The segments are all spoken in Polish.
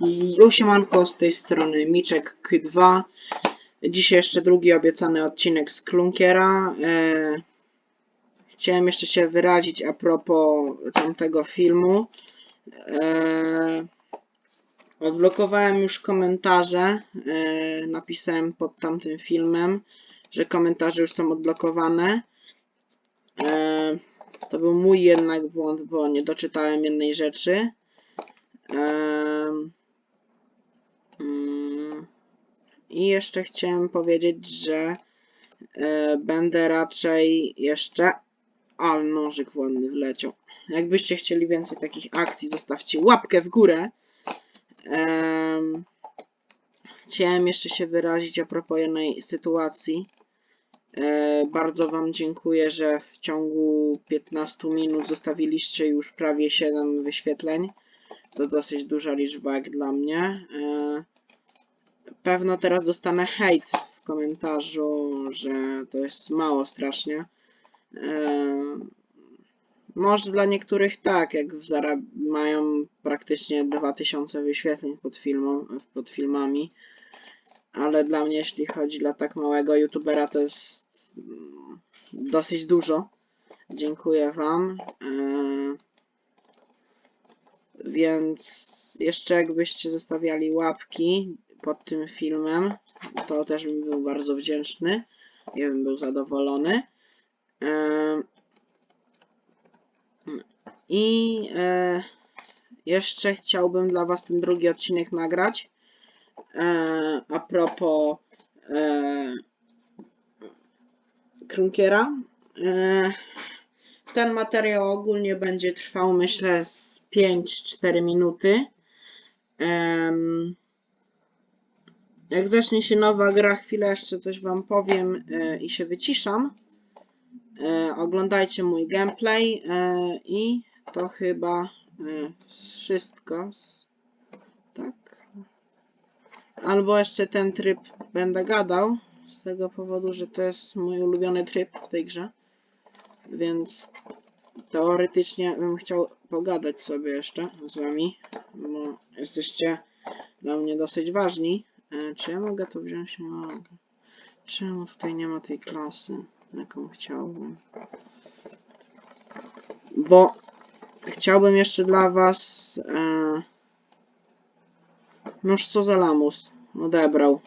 Jo, siemanko, z tej strony Miczek K2. Dzisiaj jeszcze drugi obiecany odcinek z Klunkiera. E, chciałem jeszcze się wyrazić a propos tamtego filmu. E, odblokowałem już komentarze. E, napisałem pod tamtym filmem, że komentarze już są odblokowane. To był mój jednak błąd, bo nie doczytałem jednej rzeczy. I jeszcze chciałem powiedzieć, że e, będę raczej jeszcze. Ale nożyk wolny wleciał. Jakbyście chcieli więcej takich akcji, zostawcie łapkę w górę. Em, chciałem jeszcze się wyrazić a propos jednej sytuacji. E, bardzo Wam dziękuję, że w ciągu 15 minut zostawiliście już prawie 7 wyświetleń. To dosyć duża liczba jak dla mnie. E, Pewno teraz dostanę hejt w komentarzu, że to jest mało strasznie. E, Może dla niektórych tak, jak zarab- mają praktycznie 2000 wyświetleń pod, filmą, pod filmami. Ale dla mnie, jeśli chodzi dla tak małego youtubera, to jest mm, dosyć dużo. Dziękuję Wam. E, Więc jeszcze jakbyście zostawiali łapki pod tym filmem, to też bym był bardzo wdzięczny. Ja bym był zadowolony. I e, jeszcze chciałbym dla Was ten drugi odcinek nagrać. E, a propos e, Krunkiera. Ten materiał ogólnie będzie trwał, myślę, z 5-4 minuty. Jak zacznie się nowa gra, chwilę jeszcze coś Wam powiem e, i się wyciszam. E, oglądajcie mój gameplay e, i to chyba wszystko. Tak. Albo jeszcze ten tryb będę gadał, z tego powodu, że to jest mój ulubiony tryb w tej grze. Więc teoretycznie bym chciał pogadać sobie jeszcze z wami, bo jesteście dla mnie dosyć ważni. E, czy ja mogę to wziąć? Mogę. Czemu tutaj nie ma tej klasy, jaką chciałbym? Bo chciałbym jeszcze dla was... E... Noż co za lamus. Odebrał.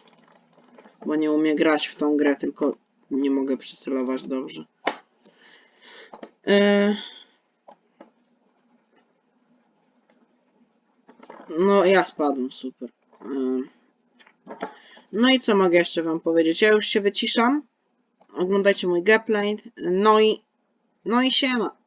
Bo nie umie grać w tą grę, tylko nie mogę przycelować dobrze. E... No, ja spadłem, super. E... No i co mogę jeszcze wam powiedzieć? Ja już się wyciszam. Oglądajcie mój gameplay. No i... No i siema.